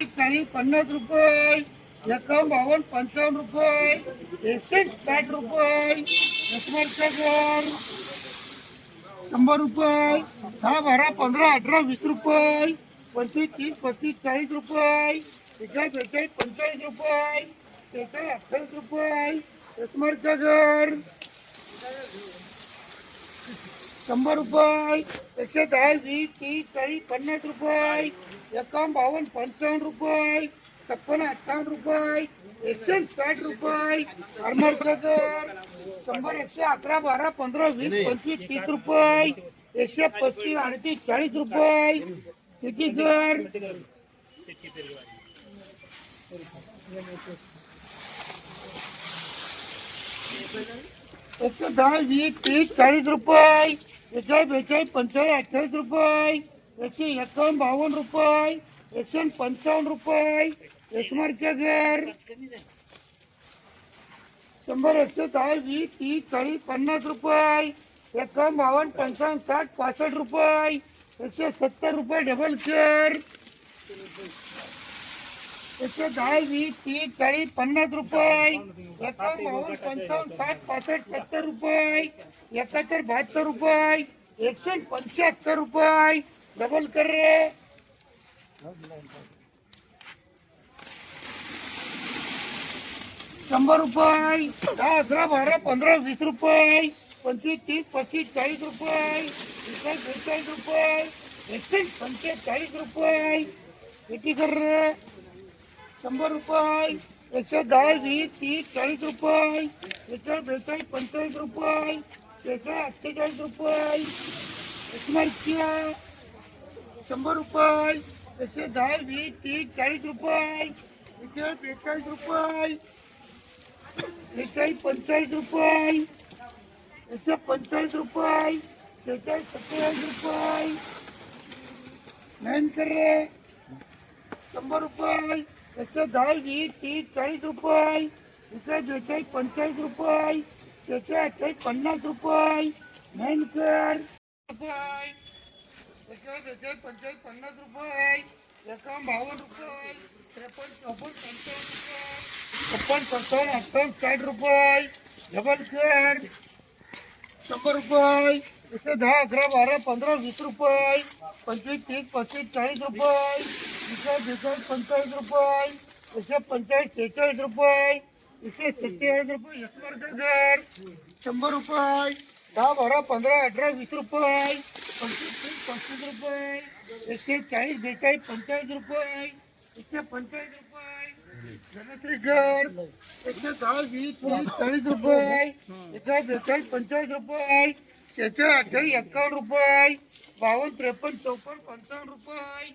चाळीस, पन्नास रुपये. एकावन्न बावन्न, पंचावन्न रुपये. एकसष्ट, साठ रुपये. यशवंतचं घर शंभर रुपये. दहा, बारा अठरा, वीस रुपये. पंचवीस, तीस, पस्तीस, चाळीस रुपये. एकाच बेचाळीस, पंचेचाळीस रुपये. शेहेचाळीस अठ्ठावीस रुपये. यशवंतचं घर शंभर रुपये एकशे दहा वीस तीस चाळीस पन्नास रुपये एकावन्न बावन्न पंचावन्न रुपये छप्पन अठ्ठावन्न रुपये एकशे साठ रुपये आरमारकर शंभर एकशे अकरा बारा पंधरा वीस पंचवीस तीस रुपये एकशे पस्तीस अडतीस चाळीस रुपये किती कर एकशे दहा वीस तीस चाळीस रुपये. एकशे बेचाळीस पंचेचाळीस अठ्ठावीस रुपये. एकशे एकावन्न बावन्न रुपये. एकशे पंचावन्न रुपये. यशमारच्या घर. शंभर एकशे दहा वीस तीस चाळीस पन्नास रुपये. एकावन्न बावन्न पंचावन्न साठ पासष्ट रुपये. एकशे सत्तर रुपये डबल केअर एकशे दहा वीस, तीस, चाळीस, पन्नास रुपये. पंचावन्न, साठ, पासष्ट, सत्तर रुपये. एकाहत्तर, बहात्तर रुपये. एकशे पंच्याहत्तर रुपये. डबल कर रे. शंभर रुपये. दहा, अकरा, बारा, पंधरा, वीस रुपये. पंचवीस, तीस, पस्तीस, चाळीस रुपये. बेचाळीस रुपये. एकशे पंचेचाळीस रुपये. किती कर रे? शंभर रुपये, एकशे दहा वीस, तीस, चाळीस रुपये, एकशे बेचाळीस, पंचेचाळीस रुपये, एकशे अठ्ठेचाळीस रुपये, एकशे शंभर रुपये, एकशे दहा वीस, तीस, चाळीस रुपये, एकशे बेचाळीस रुपये बेचाळीस पंचेचाळीस रुपये, एकशे पंचेचाळीस रुपये शेहेचाळीस सत्तेचाळीस रुपये. नाईन कर रे शंभर रुपये. एकशे दहा वीस, तीस, चाळीस रुपये. पंचेचाळीस रुपये. शेहेचाळीस अठ्ठावीस पन्नास रुपये. बेचाळीस पंचेचाळीस पन्नास रुपये. डबल कर. शंभर रुपये. एकशे दहा, अकरा, बारा, पंधरा, वीस रुपये. पंचवीस, तीस, पस्तीस, चाळीस रुपये. एकशे बेचाळीस पंचेचाळीस रुपये एकशे पंचेचाळीस सेहेचाळीस रुपये एकशे सत्तेचाळीस रुपये यशमार्ग घर शंभर रुपये दहा बारा पंधरा अठरा वीस रुपये पंचवीस तीस पस्तीस रुपये एकशे चाळीस बेचाळीस पंचेचाळीस रुपये एकशे पंचेचाळीस रुपये धनश्री घर एकशे दहा वीस तीस चाळीस रुपये एकशे बेचाळीस पंचेचाळीस रुपये शेहेचाळीस अठ्ठावीस एक्कावन्न रुपये बावन्न त्रेपन्न चौपन्न पंचावन्न रुपये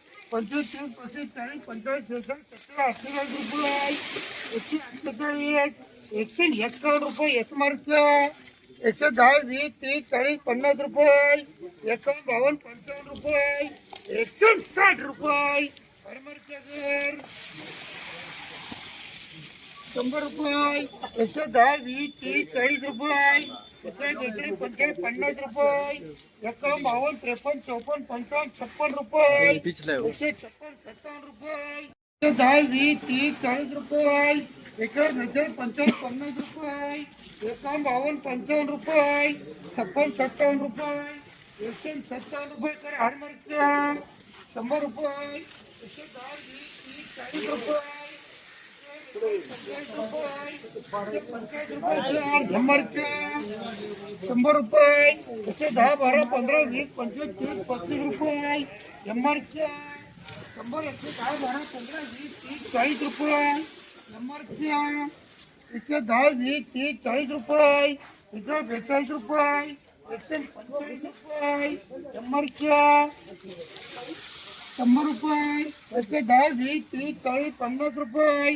पंचवीस तीस पस्तीस चाळीस पंचेचाळीस शेहेचाळीस सत्तर अठ्ठेचाळीस रुपये एकशे अठ्ठेचाळीस एकशे एक्कावन्न रुपये यशमार्क एकशे दहा वीस तीस चाळीस पन्नास रुपये एकावन्न बावन्न पंचावन्न रुपये एकशे साठ रुपये हरमरकर शंभर रुपये एकशे दहा वीस तीस चाळीस रुपये एकशे पंचेचाळीस पन्नास रुपये एकावन्न बावन्न त्रेपन्न चौपन्न पंचावन्न छप्पन रुपये एकशे छप्पन सत्तावन्न रुपये एकशे दहा वीस तीस चाळीस रुपये एकशे बेचाळीस पंचावन्न पन्नास रुपये एकावन्न बावन्न पंचावन्न रुपये छप्पन सत्तावन्न रुपये एकशे सत्तावन्न रुपये कर हार्मरच्या शंभर रुपये एकशे दहा वीस तीस चाळीस रुपये शंभर रुपये. एकशे दहा, बारा, पंधरा, वीस, पंचवीस, तीस, पस्तीस रुपये. एमआरच्या शंभर एकशे दहा, बारा, पंधरा, वीस, तीस, चाळीस रुपये. एमआरच्या एकशे दहा, वीस, तीस, चाळीस रुपये. एकशे बेचाळीस रुपये. एकशे पंचेचाळीस रुपये. एमआरच्या शंभर रुपये. एकशे दहा, वीस, तीस, चाळीस, पन्नास रुपये.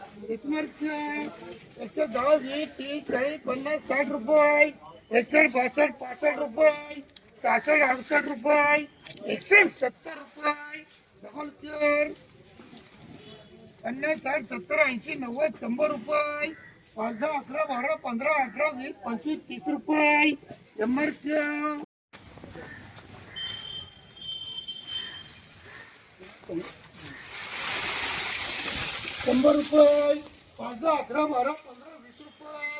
स्मार्ट एकशे दहा वीस तीस चाळीस पन्नास साठ रुपये एकसष्ट बासष्ट पासष्ट रुपये सहासष्ट अडुसष्ट रुपये एकशे सत्तर रुपये डबल केअर पन्नास साठ सत्तर ऐंशी नव्वद शंभर रुपये पाच दहा अकरा बारा पंधरा अठरा वीस पंचवीस तीस रुपये शंभर केअर शंभर रुपये, पाच अकरा, बारा, पंधरा, वीस रुपये,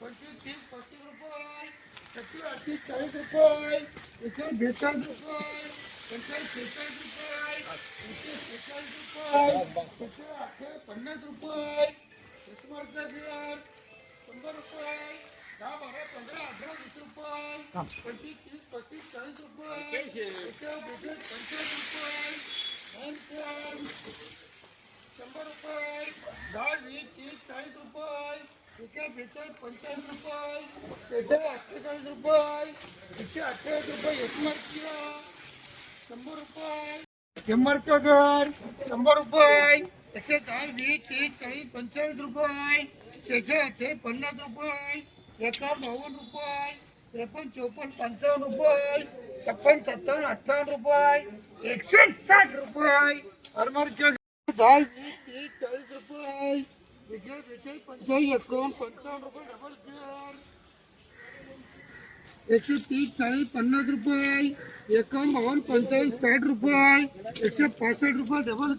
पंचवीस, तीस, पस्तीस रुपये छत्तीस अडतीस चाळीस रुपये एकशे बेचाळीस रुपये एकशे शेहेचाळीस रुपये एकशे शेहेचाळीस रुपये एकशे अठ्ठे पन्नास रुपये स्मार्ट बिअर शंभर रुपये, दहा, बारा, पंधरा अठरा वीस रुपये, पंचवीस, तीस, पस्तीस, चाळीस रुपये एकशे बेचाळीस, पंचाळीस रुपये शंभर रुपये दहा वीस, तीस, चाळीस रुपये एकशे बेचाळीस पंचाळीस रुपये एकशे अठ्ठेचाळीस रुपये रुपये रुपये. तीस पंचेचाळीस रुपये. रुपये. रुपये. रुपये. छप्पन, सत्तावन्न, अठ्ठावन्न रुपये. एकशे साठ रुपये. तीस चाळीस रुपये एकावन्न डबल एकशे तीस चाळीस पन्नास रुपये एकावन्न बावन्न पंचाळीस साठ रुपये एकशे पासष्ट रुपये डबल